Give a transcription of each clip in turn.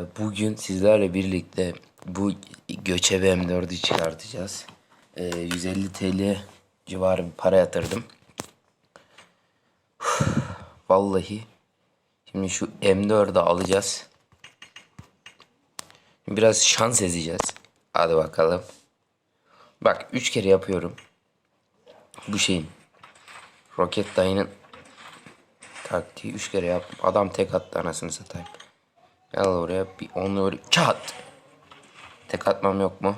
Bugün sizlerle birlikte bu göçebe M4'ü çıkartacağız. Ee, 150 TL civarı bir para yatırdım. Vallahi şimdi şu M4'ü alacağız. Biraz şans ezeceğiz. Hadi bakalım. Bak 3 kere yapıyorum. Bu şeyin. Roket dayının taktiği 3 kere yaptım. Adam tek attı anasını satayım. Gel oraya bir öyle çat. Tek atmam yok mu?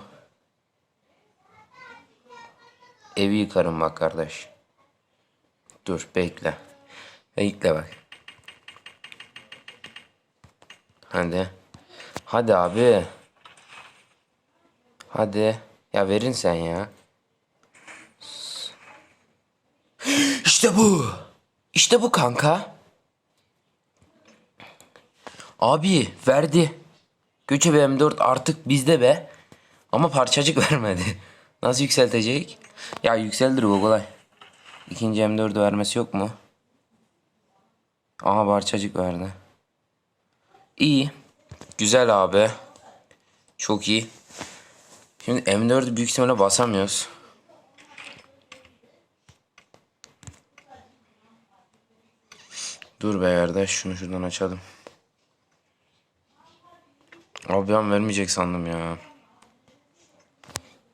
Evi yıkarım bak kardeş. Dur bekle. Bekle bak. Hadi. Hadi abi. Hadi. Ya verin sen ya. İşte bu. İşte bu kanka. Abi verdi. Göçebe M4 artık bizde be. Ama parçacık vermedi. Nasıl yükseltecek? Ya yükseldir bu kolay. İkinci M4'ü vermesi yok mu? Aha parçacık verdi. İyi. Güzel abi. Çok iyi. Şimdi M4'ü büyük ihtimalle basamıyoruz. Dur be kardeş şunu şuradan açalım. Abi ben vermeyecek sandım ya.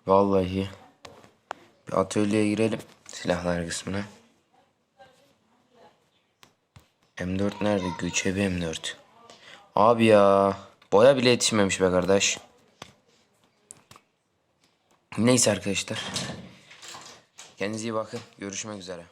Vallahi. Bir atölyeye girelim. Silahlar kısmına. M4 nerede? Göçebe M4. Abi ya. Boya bile yetişmemiş be kardeş. Neyse arkadaşlar. Kendinize iyi bakın. Görüşmek üzere.